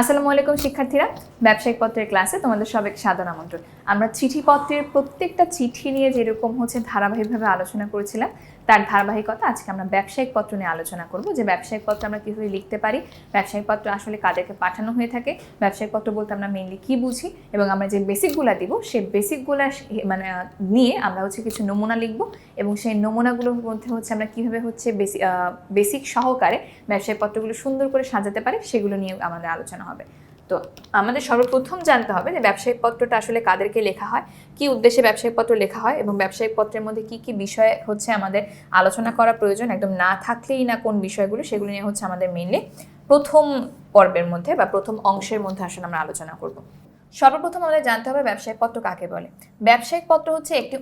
আসসালামু আলাইকুম, শিক্ষার্থীরা। ব্যবসায়িক পত্রের ক্লাসে তোমাদের সবাইকে সাদর আমন্ত্রণ। আমরা চিঠিপত্রের প্রত্যেকটা চিঠি নিয়ে যেরকম হচ্ছে ধারাবাহিকভাবে আলোচনা করেছিলাম তার ধারাবাহিকতা। আজকে আমরা ব্যবসায়িক পত্র নিয়ে আলোচনা করব, যে ব্যবসায়িক পত্র আমরা কীভাবে লিখতে পারি, ব্যবসায়িক পত্র আসলে কাদেরকে পাঠানো হয়ে থাকে, ব্যবসায়িক পত্র বলতে আমরা মেইনলি কী বুঝি, এবং আমরা যে বেসিকগুলো দিব, সেই বেসিকগুলো মানে নিয়ে আমরা হচ্ছে কিছু নমুনা লিখব, এবং সেই নমুনাগুলোর মধ্যে হচ্ছে আমরা কীভাবে হচ্ছে বেসিক সহকারে ব্যবসায়িক পত্রগুলো সুন্দর করে সাজাতে পারি, সেগুলো নিয়ে আমাদের আলোচনা হবে। তো আমাদের সর্বপ্রথম জানতে হবে যে ব্যবসায়িক পত্রটা আসলে কাদেরকে লেখা হয়? কি উদ্দেশ্যে ব্যবসায়িক পত্র লেখা হয় এবং ব্যবসায়িক পত্রের মধ্যে কি কি বিষয় হচ্ছে আমাদের আলোচনা করা প্রয়োজন? একদম না থাকলেই না কোন বিষয়গুলো, সেগুলো নিয়ে হচ্ছে আমাদের মেনলি প্রথম পর্বের মধ্যে বা প্রথম অংশের মধ্যে আসলে আমরা আলোচনা করব। সর্বপ্রথম আমাদের জানতে হবে ব্যবসায়িক পত্র কাকে বলে? ব্যবসায়িক পত্র হচ্ছে একটি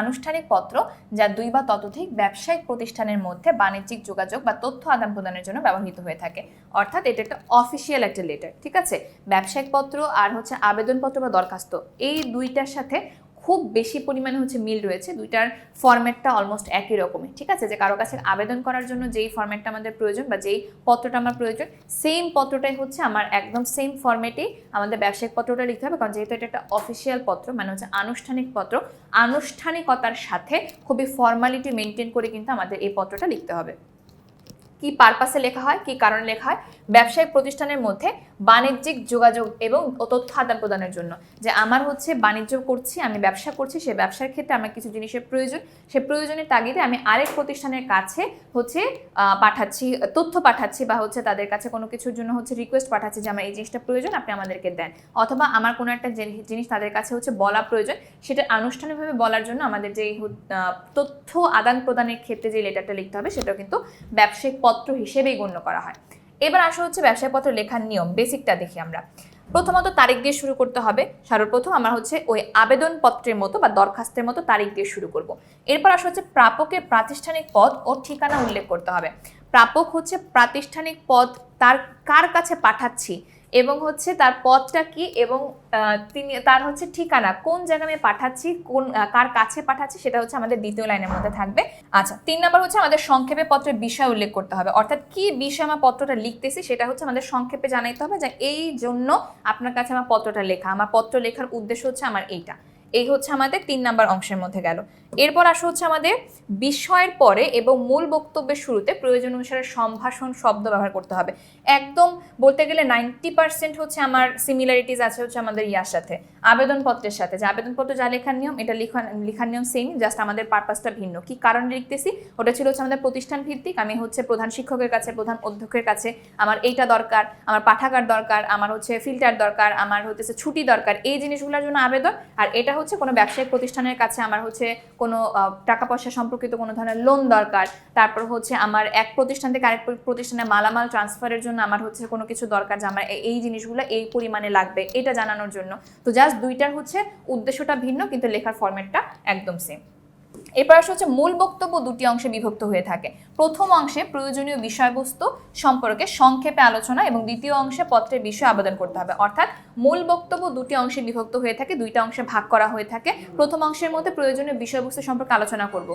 আনুষ্ঠানিক পত্র যা দুই বা ততোধিক ব্যবসায়িক প্রতিষ্ঠানের মধ্যে বাণিজ্যিক যোগাযোগ বা তথ্য আদান প্রদানের জন্য ব্যবহৃত হয়ে থাকে। অর্থাৎ এটা একটা অফিসিয়াল একটা লেটার ঠিক আছে? ব্যবসায়িক পত্র আর হচ্ছে আবেদনপত্র বা দরখাস্ত, এই দুইটার সাথে খুব বেশি পরিমাণে হচ্ছে মিল রয়েছে। দুইটার ফর্ম্যাটটা অলমোস্ট একই রকমের ঠিক আছে? যে কারও কাছে আবেদন করার জন্য যেই ফর্ম্যাটটা আমাদের প্রয়োজন বা যেই পত্রটা আমার প্রয়োজন সেম পত্রটাই হচ্ছে আমার একদম সেম ফর্ম্যাটেই আমাদের ব্যবসায়িক পত্রটা লিখতে হবে। কারণ যেহেতু এটা একটা অফিসিয়াল পত্র মানে হচ্ছে আনুষ্ঠানিক পত্র, আনুষ্ঠানিকতার সাথে খুবই ফর্মালিটি মেনটেন করে কিন্তু আমাদের এই পত্রটা লিখতে হবে। কি পারপাসে লেখা হয়, কি কারণে লেখা হয়, ব্যবসায়িক প্রতিষ্ঠানের মধ্যে বাণিজ্যিক যোগাযোগ এবং তথ্য আদান প্রদানের জন্য। যে আমার হচ্ছে বাণিজ্য করছি, আমি ব্যবসা করছি, সে ব্যবসার ক্ষেত্রে আমার কিছু জিনিসের প্রয়োজন, সে প্রয়োজনের তাগিদে আমি আরেক প্রতিষ্ঠানের কাছে হচ্ছে পাঠাচ্ছি, তথ্য পাঠাচ্ছি বা হচ্ছে তাদের কাছে কোনো কিছুর জন্য হচ্ছে রিকোয়েস্ট পাঠাচ্ছি যে আমার এই জিনিসটা প্রয়োজন, আপনি আমাদেরকে দেন। অথবা আমার কোনো একটা জিনিস তাদের কাছে হচ্ছে বলা প্রয়োজন, সেটা আনুষ্ঠানিকভাবে বলার জন্য আমাদের যে তথ্য আদান প্রদানের ক্ষেত্রে যে লেটারটা লিখতে হবে, সেটাও কিন্তু ব্যবসায়িক পত্র হিসেবেই গণ্য করা হয়। এবার আসা হচ্ছে ব্যবসায় পত্র লেখার নিয়ম বেসিকটা দেখি আমরা। প্রথমত তারিখ দিয়ে শুরু করতে হবে। সর্বপ্রথম আমরা হচ্ছে ওই আবেদনপত্রের মতো বা দরখাস্তের মতো তারিখ দিয়ে শুরু করব। এরপর আসা হচ্ছে প্রাপকের প্রাতিষ্ঠানিক পদ ও ঠিকানা উল্লেখ করতে হবে। প্রাপক হচ্ছে প্রাতিষ্ঠানিক পদ তার কার কাছে পাঠাচ্ছি এবং হচ্ছে তার পথটা কি এবং তিনি, তার হচ্ছে ঠিকানা, কোন জায়গায় আমি পাঠাচ্ছি, কোন কার কাছে পাঠাচ্ছি, সেটা হচ্ছে আমাদের দ্বিতীয় লাইনের মধ্যে থাকবে। আচ্ছা তিন নম্বর হচ্ছে আমাদের সংক্ষেপে পত্রের বিষয় উল্লেখ করতে হবে। অর্থাৎ কি বিষয় আমার পত্রটা লিখতেছি, সেটা হচ্ছে আমাদের সংক্ষেপে জানাইতে হবে যে, এই জন্য আপনার কাছে আমার পত্রটা লেখা। আমার পত্র লেখার উদ্দেশ্য হচ্ছে আমার এইটা। এই হচ্ছে আমাদের তিন নাম্বার অংশের মধ্যে গেল। এরপর আসা হচ্ছে আমাদের বিষয়ের পরে এবং মূল বক্তব্যের শুরুতে প্রয়োজন অনুসারে সম্ভাষণ শব্দ ব্যবহার করতে হবে। একদম বলতে গেলে নাইনটি পার্সেন্ট হচ্ছে আমার সিমিলারিটিস আছে হচ্ছে আমাদের ইয়ার সাথে। আবেদনপত্রের সাথে, যে আবেদনপত্র যা লেখার নিয়ম, এটা লেখা, লেখার নিয়ম সেম জাস্ট আমাদের পারপাসটা ভিন্ন। কি কারণে লিখতেছি? ওটা ছিল হচ্ছে আমাদের প্রতিষ্ঠান ভিত্তিক, আমি হচ্ছে প্রধান শিক্ষকের কাছে, প্রধান অধ্যক্ষের কাছে, আমার এইটা দরকার, আমার পাঠাগার দরকার, আমার হচ্ছে ফিল্টার দরকার, আমার হচ্ছে ছুটি দরকার, এই জিনিসগুলোর জন্য আবেদন। আর এটা হচ্ছে কোনো ব্যবসায়িক প্রতিষ্ঠানের কাছে আমার হচ্ছে কোনো টাকা পয়সা সম্পর্কিত কোনো ধরনের লোন দরকার। তারপর হচ্ছে আমার এক প্রতিষ্ঠান থেকে আরেক প্রতিষ্ঠানে মালামাল ট্রান্সফারের জন্য আমার হচ্ছে কোনো কিছু দরকার, যে আমার এই জিনিসগুলো এই পরিমাণে লাগবে, এটা জানানোর জন্য। তো জাস্ট দুইটার হচ্ছে উদ্দেশ্যটা ভিন্ন, কিন্তু লেখার ফরম্যাটটা একদম সেম এরপর আসা হচ্ছে মূল বক্তব্য দুটি অংশে বিভক্ত হয়ে থাকে। প্রথম অংশে প্রয়োজনীয় বিষয়বস্তু সম্পর্কে সংক্ষেপে আলোচনা এবং দ্বিতীয় অংশে পত্রের বিষয় আবেদন করতে হবে। অর্থাৎ মূল বক্তব্য দুটি অংশে বিভক্ত হয়ে থাকে, দুইটা অংশে ভাগ করা হয়ে থাকে। প্রথম অংশের মধ্যে প্রয়োজনীয় বিষয়বস্তু সম্পর্কে আলোচনা করব।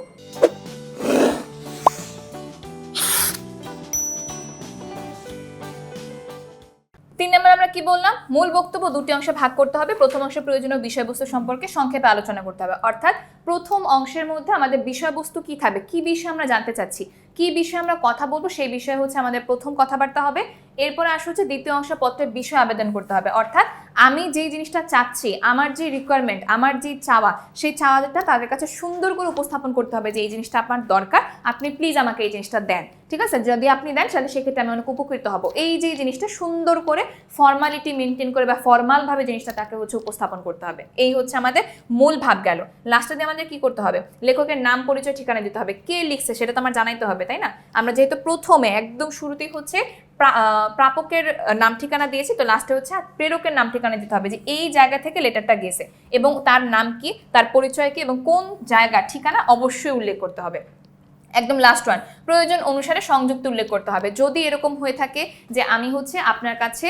কি বললাম? মূল বক্তব্য দুটি অংশে ভাগ করতে হবে। প্রথম অংশে প্রয়োজনীয় বিষয়বস্তু সম্পর্কে সংক্ষেপে আলোচনা করতে হবে। অর্থাৎ প্রথম অংশের মধ্যে আমাদের বিষয়বস্তু কি থাকবে? কি বিষয়ে আমরা জানতে চাচ্ছি? কি বিষয়ে আমরা কথা বলব? সেই বিষয়ে হচ্ছে আমাদের প্রথম কথাবার্তা হবে। এরপরে আসা হচ্ছে দ্বিতীয় অংশ পত্রের বিষয় আবেদন করতে হবে। অর্থাৎ আমি যেই জিনিসটা চাচ্ছি, আমার যে রিকোয়ারমেন্ট আমার যে চাওয়া, সেই চাওয়াটা তাদের কাছে সুন্দর করে উপস্থাপন করতে হবে যে এই জিনিসটা আপনার দরকার, আপনি প্লিজ আমাকে এই জিনিসটা দেন। ঠিক আছে? যদি আপনি দেন, তাহলে সেক্ষেত্রে আমি অনেক উপকৃত হব। এই যে জিনিসটা সুন্দর করে ফর্মালিটি মেনটেন করে বা ফর্মালভাবে জিনিসটা তাকে হচ্ছে উপস্থাপন করতে হবে। এই হচ্ছে আমাদের মূল ভাব গেল। লাস্টে দিয়ে আমাদের কি করতে হবে? লেখকের নাম, পরিচয়, ঠিকানা দিতে হবে। কে লিখছে সেটা তো আমার জানাইতে হবে, তাই না? আমরা যেহেতু প্রথমে, একদম শুরুতেই হচ্ছে প্রাপকের নাম ঠিকানা দিয়েছি। তো লাস্টে হচ্ছে প্রেরকের নাম ঠিকানা দিতে হবে যে এই জায়গা থেকে লেটারটা গেছে এবং তার নাম কি, তার পরিচয় কি এবং কোন জায়গা ঠিকানা অবশ্যই উল্লেখ করতে হবে। একদম লাস্ট ওয়ান প্রয়োজন অনুসারে সংযুক্ত উল্লেখ করতে হবে। যদি এরকম হয়ে থাকে যে আমি হচ্ছে আপনার কাছে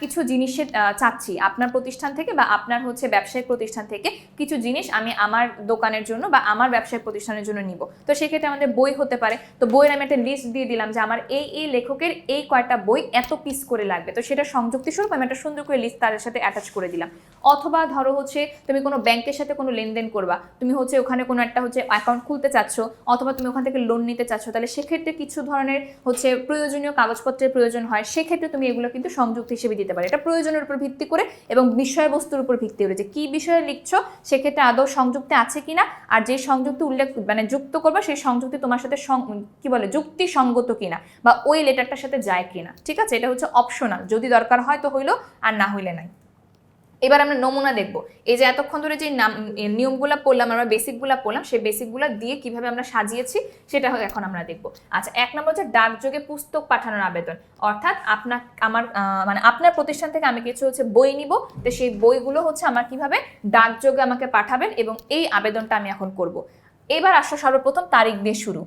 কিছু জিনিসের চাচ্ছি আপনার প্রতিষ্ঠান থেকে বা আপনার হচ্ছে ব্যবসায়িক প্রতিষ্ঠান থেকে, কিছু জিনিস আমি আমার দোকানের জন্য বা আমার ব্যবসায়িক প্রতিষ্ঠানের জন্য নিব। তো সেক্ষেত্রে আমাদের বই হতে পারে। তো বইয়ের আমি একটা লিস্ট দিয়ে দিলাম যে আমার এই এই লেখকের এই কয়টা বই এত পিস করে লাগবে। তো সেটা সংযুক্তি স্বরূপ আমি একটা সুন্দর করে লিস্ট তাদের সাথে অ্যাটাচ করে দিলাম। অথবা ধরো হচ্ছে তুমি কোনো ব্যাংকের সাথে কোনো লেনদেন করবা। তুমি হচ্ছে ওখানে কোনো একটা হচ্ছে অ্যাকাউন্ট খুলতে চাচ্ছ, অথবা তুমি ওখান থেকে লোন নিতে চাচ্ছ, তাহলে সেক্ষেত্রে কিছু ধরনের হচ্ছে প্রয়োজনীয় কাগজপত্রের প্রয়োজন হয়। সেক্ষেত্রে তুমি এগুলো কিন্তু সংযুক্ত হিসেবে দিতে পারো। এটা প্রয়োজনের উপর ভিত্তি করে এবং বিষয়বস্তুর উপর ভিত্তি করে যে কি বিষয়ে লিখছো, সেক্ষেত্রে আদৌ সংযুক্তে আছে কিনা, আর যে সংযুক্তি উল্লেখ মানে যুক্ত করবা, সেই সংযুক্তি তোমার সাথে কি বলে যুক্তি সঙ্গত কিনা, বা ওই লেটারটার সাথে যায় কিনা। ঠিক আছে? এটা হচ্ছে অপশনাল যদি দরকার হয় তো হইল, আর না হইলে নাই। এবার আমরা নমুনা দেখব। এই যে এতক্ষণ ধরে যে নাম নিয়মগুলা পড়লাম, আমরা বেসিকগুলা পড়লাম, সেই বেসিকগুলা দিয়ে কীভাবে আমরা সাজিয়েছি, সেটা এখন আমরা দেখব। আচ্ছা এক নম্বর হচ্ছে ডাকযোগে পুস্তক পাঠানোর আবেদন। অর্থাৎ আপনার আমার মানে আপনার প্রতিষ্ঠান থেকে আমি কিছু হচ্ছে বই নিব, তো সেই বইগুলো হচ্ছে আমার কীভাবে ডাকযোগে আমাকে পাঠাবেন এবং এই আবেদনটা আমি এখন করব। এবার আসলে সর্বপ্রথম তারিখ দিয়ে শুরু।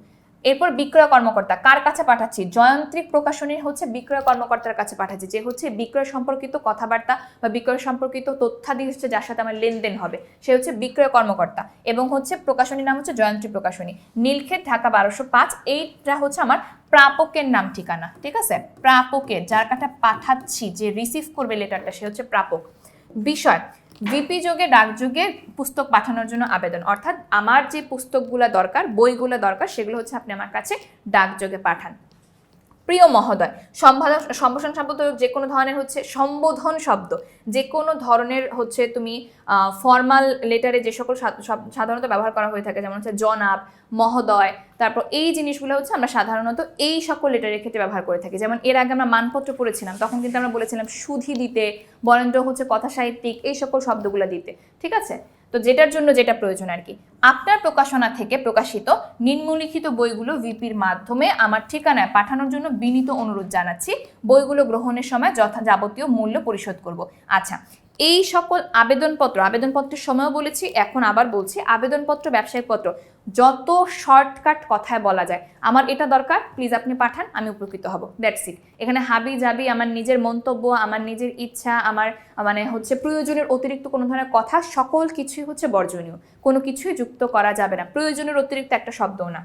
এরপর বিক্রয় কর্মকর্তা, কার কাছে পাঠাচ্ছি? জয়ন্ত্রিক প্রকাশনী হচ্ছে বিক্রয় কর্মকর্তার কাছে পাঠাচ্ছি, যে হচ্ছে বিক্রয় সম্পর্কিত কথাবার্তা বা বিক্রয় সম্পর্কিত তথ্যাদি হচ্ছে যার সাথে আমার লেনদেন হবে, সে হচ্ছে বিক্রয় কর্মকর্তা এবং হচ্ছে প্রকাশনীর নাম হচ্ছে জয়ন্ত্রী প্রকাশনী। নীলক্ষেত, ঢাকা বারোশো পাঁচ, এইটা হচ্ছে আমার প্রাপকের নাম ঠিকানা, ঠিক আছে? প্রাপকের, যার কাছে পাঠাচ্ছি, যে রিসিভ করবে লেটারটা সে হচ্ছে প্রাপক। বিষয় ভিপি যোগে ডাকযোগে পুস্তক পাঠানোর জন্য আবেদন। অর্থাৎ আমার যে পুস্তকগুলো দরকার, বইগুলো দরকার, সেগুলো হচ্ছে আপনি আমার কাছে ডাকযোগে পাঠান। প্রিয় মহোদয়, সম্ভাষণ শব্দ যে কোনো ধরনের হচ্ছে সম্বোধন শব্দ। যে কোনো ধরনের হচ্ছে তুমি ফর্মাল লেটারে যে সকল সাধারণত ব্যবহার করা হয়ে থাকে, যেমন হচ্ছে জনাব, মহোদয়, তারপর এই জিনিসগুলো হচ্ছে আমরা সাধারণত এই সকল লেটারের ক্ষেত্রে ব্যবহার করে থাকি। যেমন এর আগে আমরা মানপত্র পড়েছিলাম, তখন কিন্তু আমরা বলেছিলাম সুধি দিতে, বরেন্দ্র হচ্ছে কথা সাহিত্যিক এই সকল শব্দগুলো দিতে, ঠিক আছে? তো যেটার জন্য যেটা প্রয়োজন আর কি। আপনার প্রকাশনা থেকে প্রকাশিত নিম্নলিখিত বইগুলো ভিপির মাধ্যমে আমার ঠিকানায় পাঠানোর জন্য বিনীত অনুরোধ জানাচ্ছি। বইগুলো গ্রহণের সময় যথা যাবতীয় মূল্য পরিশোধ করব। আচ্ছা এই সকল আবেদনপত্র, আবেদনপত্রের সময়ও বলেছি, এখন আবার বলছি, আবেদনপত্র, ব্যবসায়িক পত্র, যত শর্টকাট কথায় বলা যায়, আমার এটা দরকার প্লিজ আপনি পাঠান, আমি উপকৃত হব দ্যাটস ইট এখানে হাবি জাবি, আমার নিজের মন্তব্য, আমার নিজের ইচ্ছা, আমার মানে হচ্ছে প্রয়োজনের অতিরিক্ত কোনো ধরনের কথা, সকল কিছুই হচ্ছে বর্জনীয়, কোনো কিছুই যুক্ত করা যাবে না, প্রয়োজনের অতিরিক্ত একটা শব্দও না।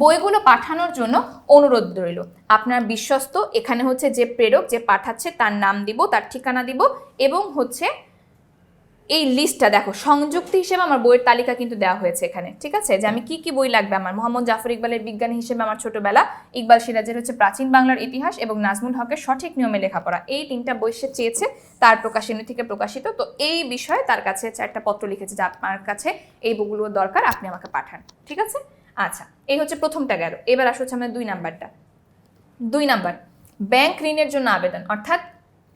বইগুলো পাঠানোর জন্য অনুরোধ রইল। আপনার বিশ্বস্ত, এখানে হচ্ছে যে প্রেরক যে পাঠাচ্ছে তার নাম দিব, তার ঠিকানা দিব এবং হচ্ছে এই লিস্টটা দেখো, সংযুক্তি হিসেবে আমার বইয়ের তালিকা কিন্তু দেওয়া হয়েছে এখানে, ঠিক আছে? যে আমি কি কি বই লাগবে আমার? মোহাম্মদ জাফর ইকবালের বিজ্ঞানী হিসেবে আমার ছোটবেলা, ইকবাল সিরাজের হচ্ছে প্রাচীন বাংলার ইতিহাস এবং নাজমুল হকের সঠিক নিয়মে লেখাপড়া, এই তিনটা বই সে চেয়েছে, তার প্রকাশনী থেকে প্রকাশিত, তো এই বিষয়ে তার কাছে একটা পত্র লিখেছে যে, আপনার কাছে এই বইগুলো দরকার, আপনি আমাকে পাঠান ঠিক আছে? আচ্ছা এই হচ্ছে প্রথমটা গেল। এবার আসা হচ্ছে আমাদের দুই নাম্বারটা। দুই নাম্বার, ব্যাংক ঋণের জন্য আবেদন। অর্থাৎ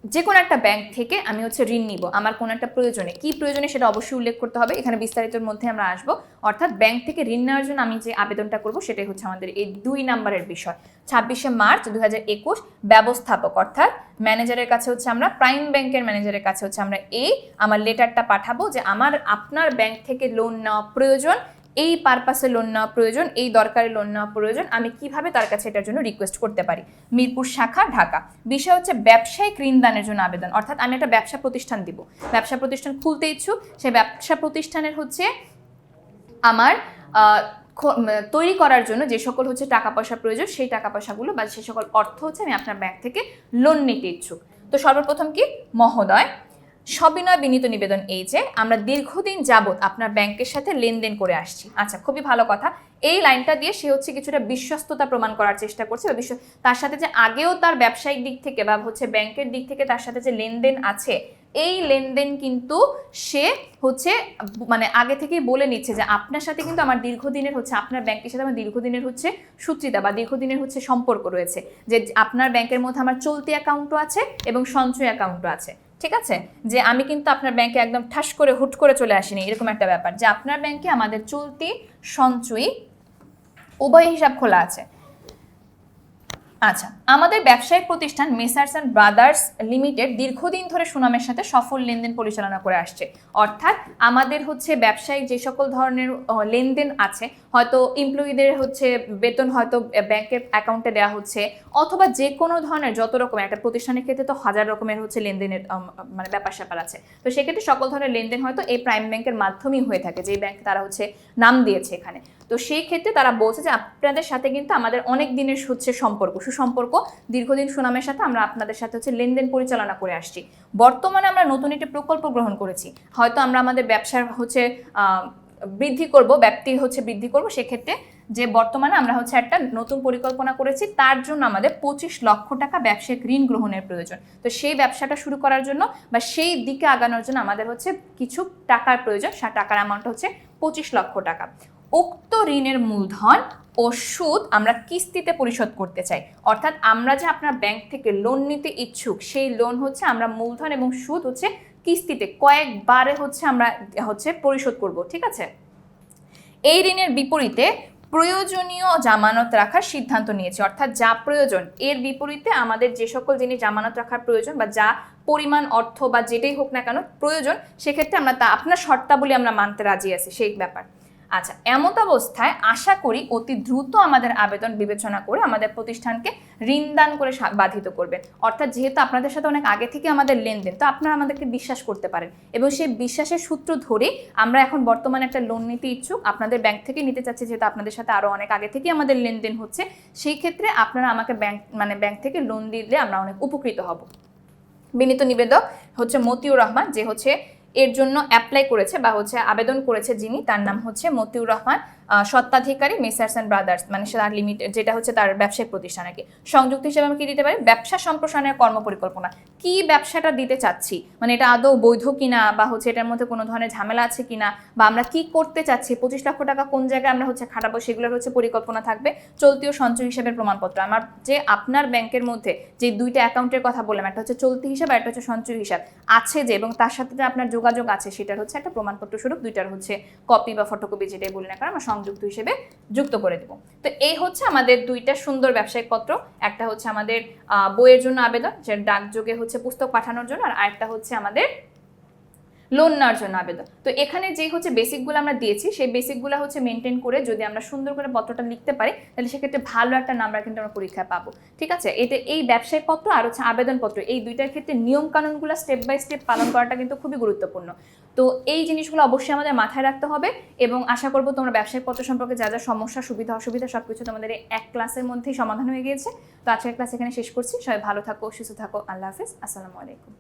যে কোনো একটা ব্যাংক থেকে আমি হচ্ছে ঋণ নিব। আমার কোনো একটা প্রয়োজনে। কি প্রয়োজনে সেটা অবশ্যই উল্লেখ করতে হবে। এখানে বিস্তারিতর মধ্যে আমরা আসব। অর্থাৎ ব্যাংক থেকে ঋণ নেওয়ার জন্য আমি যে আবেদনটা করব, সেটাই হচ্ছে আমাদের এই দুই নাম্বারের বিষয়। ছাব্বিশে মার্চ দু একুশ, ব্যবস্থাপক। অর্থাৎ ম্যানেজারের কাছে হচ্ছে আমরা, প্রাইম ব্যাংকের ম্যানেজারের কাছে হচ্ছে আমরা এই, আমার লেটারটা পাঠাবো যে আমার আপনার ব্যাংক থেকে লোন নেওয়া প্রয়োজন। এই পারপাসে লোন নেওয়া প্রয়োজন, এই দরকারি লোন নেওয়া প্রয়োজন, আমি কীভাবে তার কাছে এটার জন্য রিকোয়েস্ট করতে পারি? মিরপুর শাখা, ঢাকা। বিষয় হচ্ছে ব্যবসায়িক ঋণদানের জন্য আবেদন। অর্থাৎ আমি একটা ব্যবসা প্রতিষ্ঠান দিব। ব্যবসা প্রতিষ্ঠান খুলতে ইচ্ছুক, সেই ব্যবসা প্রতিষ্ঠানের হচ্ছে আমার তৈরি করার জন্য যে সকল হচ্ছে টাকা পয়সা প্রয়োজন, সেই টাকা পয়সাগুলো বা সে সকল অর্থ হচ্ছে আমি আপনার ব্যাংক থেকে লোন নিতে ইচ্ছুক। তো সর্বপ্রথম কি? মহোদয়। সবিনয় বিনীত নিবেদন এই যে, আমরা দীর্ঘদিন যাবৎ আপনার ব্যাংকের সাথে লেনদেন করে আসছি। আচ্ছা খুবই ভালো কথা। এই লাইনটা দিয়ে সে হচ্ছে কিছুটা বিশ্বস্ততা প্রমাণ করার চেষ্টা করছে বা বিশ্ব তার সাথে যে আগেও তার ব্যবসায়িক দিক থেকে বা হচ্ছে ব্যাংকের দিক থেকে তার সাথে যে লেনদেন আছে, এই লেনদেন কিন্তু সে হচ্ছে মানে আগে থেকেই বলে নিচ্ছে যে আপনার সাথে কিন্তু আমার দীর্ঘদিনের হচ্ছে, আপনার ব্যাংকের সাথে আমার দীর্ঘদিনের হচ্ছে সূত্রিতা বা দীর্ঘদিনের হচ্ছে সম্পর্ক রয়েছে। যে আপনার ব্যাংকের মধ্যে আমার চলতি অ্যাকাউন্টও আছে এবং সঞ্চয় অ্যাকাউন্টও আছে। ঠিক আছে? যে আমি কিন্তু আপনার ব্যাংকে একদম ঠাস করে, হুট করে চলে আসিনি, এরকম একটা ব্যাপার। যে আপনার ব্যাংকে আমাদের চলতি সঞ্চয়ী উভয় হিসাব খোলা আছে। আচ্ছা আমাদের ব্যবসায়িক প্রতিষ্ঠান মেসার্স অ্যান্ড ব্রাদার্স লিমিটেড দীর্ঘদিন ধরে সুনামের সাথে সফল লেনদেন পরিচালনা করে আসছে। অর্থাৎ আমাদের হচ্ছে ব্যবসায়িক যে সকল ধরনের লেনদেন আছে, হয়তো এমপ্লয়ীদের হচ্ছে বেতন হয়তো ব্যাংকের অ্যাকাউন্টে দেওয়া হচ্ছে, অথবা যে কোনো ধরনের যত রকমের, একটা প্রতিষ্ঠানের ক্ষেত্রে তো হাজার রকমের হচ্ছে লেনদেনের মানে ব্যাপার স্যাপার আছে। তো সেক্ষেত্রে সকল ধরনের লেনদেন হয়তো এই প্রাইম ব্যাংকের মাধ্যমেই হয়ে থাকে যে ব্যাংক তারা হচ্ছে নাম দিয়েছে এখানে। তো সেই ক্ষেত্রে তারা বলছে যে আপনাদের সাথে কিন্তু আমাদের অনেক দিনের হচ্ছে সম্পর্ক। সুসম্পর্ক, দীর্ঘদিন সুনামের সাথে আমরা আপনাদের সাথে হচ্ছে লেনদেন পরিচালনা করে আসছি। বর্তমানে আমরা নতুন একটি প্রকল্প গ্রহণ করেছি। হয়তো আমরা আমাদের ব্যবসার হচ্ছে বৃদ্ধি করব, ব্যাপ্তি হচ্ছে বৃদ্ধি করব, সেক্ষেত্রে যে বর্তমানে আমরা হচ্ছে একটা নতুন পরিকল্পনা করেছি, তার জন্য আমাদের পঁচিশ লক্ষ টাকা ব্যবসায়িক ঋণ গ্রহণের প্রয়োজন। তো সেই ব্যবসাটা শুরু করার জন্য বা সেই দিকে আগানোর জন্য আমাদের হচ্ছে কিছু টাকার প্রয়োজন। সে, টাকার অ্যামাউন্ট হচ্ছে পঁচিশ লক্ষ টাকা। উক্ত ঋণের মূলধন ও সুদ আমরা কিস্তিতে পরিশোধ করতে চাই। অর্থাৎ আমরা যে আপনার ব্যাংক থেকে লোন নিতে ইচ্ছুক, সেই লোন হচ্ছে আমরা মূলধন এবং সুদ হচ্ছে কিস্তিতে, কয়েকবারে হচ্ছে আমরা হচ্ছে পরিশোধ করব, ঠিক আছে? এই ঋণের বিপরীতে প্রয়োজনীয় জামানত রাখার সিদ্ধান্ত নিয়েছে, অর্থাৎ যা প্রয়োজন, এর বিপরীতে আমাদের যে সকল জিনিস জামানত রাখার প্রয়োজন বা যা পরিমাণ অর্থ বা যেটাই হোক না কেন প্রয়োজন, সেক্ষেত্রে আমরা তা, আপনার শর্তাবলী আমরা মানতে রাজি আছি, সেই ব্যাপার। আচ্ছা এমত অবস্থায় আশা করি অতি দ্রুত আমাদের আবেদন বিবেচনা করে আমাদের প্রতিষ্ঠানকে ঋণ দান করে বাধিত করবেন অর্থাৎ যেহেতু আপনাদের সাথে অনেক আগে থেকে আমাদের লেনদেন, তো আপনারা আমাদেরকে বিশ্বাস করতে পারেন। এবং সেই বিশ্বাসের সূত্র ধরে আমরা এখন বর্তমানে একটা লোন নিতে ইচ্ছুক। আপনাদের ব্যাংক থেকে নিতে চাচ্ছি, যেহেতু আপনাদের সাথে আরও অনেক আগে থেকে আমাদের লেনদেন হচ্ছে। সেই ক্ষেত্রে আপনারা আমাকে ব্যাংক মানে ব্যাংক থেকে লোন দিলে আমরা অনেক উপকৃত হব। বিনীত নিবেদক হচ্ছে মতিউর রহমান, যে হচ্ছে এর জন্য অ্যাপ্লাই করেছে বা হচ্ছে আবেদন করেছে যিনি তার নাম হচ্ছে মতিউর রহমান। আহ, স্বত্বাধিকারী মেসার্স অ্যান্ড ব্রাদার্স মানে তার লিমিট যেটা হচ্ছে তার ব্যবসায়িক প্রতিষ্ঠান আর সংযুক্ত হিসেবে আমি কি দিতে পারি? ব্যবসা সম্প্রসারণের কর্মপরিকল্পনা। কি ব্যবসাটা দিতে চাচ্ছি? মানে এটা আদৌ বৈধ কিনা বা হচ্ছে এটার মধ্যে কোনো ধরনের ঝামেলা আছে কিনা? বা আমরা কি করতে চাচ্ছি? পঁচিশ লক্ষ টাকা কোন জায়গায় আমরা হচ্ছে খাটাবো? সেগুলোর হচ্ছে পরিকল্পনা থাকবে। চলতি ও সঞ্চয় হিসেবের প্রমাণপত্র। আমার যে আপনার ব্যাংকের মধ্যে যে দুইটা অ্যাকাউন্টের কথা বললাম একটা হচ্ছে চলতি হিসাব একটা হচ্ছে সঞ্চয় হিসাব আছে যে এবং তার সাথে যে আপনার যোগাযোগ আছে সেটার হচ্ছে একটা প্রমাণপত্র স্বরূপ দুইটার হচ্ছে কপি বা ফটোকপি যেটাই বলি না কারণ আমরা সংযুক্ত হিসেবে যুক্ত করে দেব। তো এই হচ্ছে আমাদের দুইটা সুন্দর ব্যবসায়িক পত্র। একটা হচ্ছে আমাদের বইয়ের জন্য আবেদন যে ডাকযোগে হচ্ছে পুস্তক পাঠানোর জন্য, আর আরেকটা হচ্ছে আমাদের লোন নেওয়ার জন্য আবেদন। তো এখানে যে হচ্ছে বেসিকগুলো আমরা দিয়েছি, সেই বেসিকগুলো হচ্ছে মেনটেন করে যদি আমরা সুন্দর করে পত্রটা লিখতে পারি, তাহলে সেক্ষেত্রে ভালো একটা নাম্বার কিন্তু আমরা পরীক্ষায় পাবো। ঠিক আছে? এটা এই ব্যবসায়িক পত্র আর হচ্ছে আবেদনপত্র, এই দুইটার ক্ষেত্রে নিয়ম কানুনগুলো স্টেপ বাই স্টেপ পালন করাটা কিন্তু খুবই গুরুত্বপূর্ণ। তো এই জিনিসগুলো অবশ্যই আমাদের মাথায় রাখতে হবে এবং আশা করব তোমরা ব্যবসায়িক পত্র সম্পর্কে যা যা সমস্যা, সুবিধা, অসুবিধা সব কিছু তোমাদের এক ক্লাসের মধ্যেই সমাধান হয়ে গিয়েছে। তো আজকের ক্লাস এখানে শেষ করছি। সবাই ভালো থাকো, সুস্থ থাকো। আল্লাহ হাফিজ। আসসালামু আলাইকুম।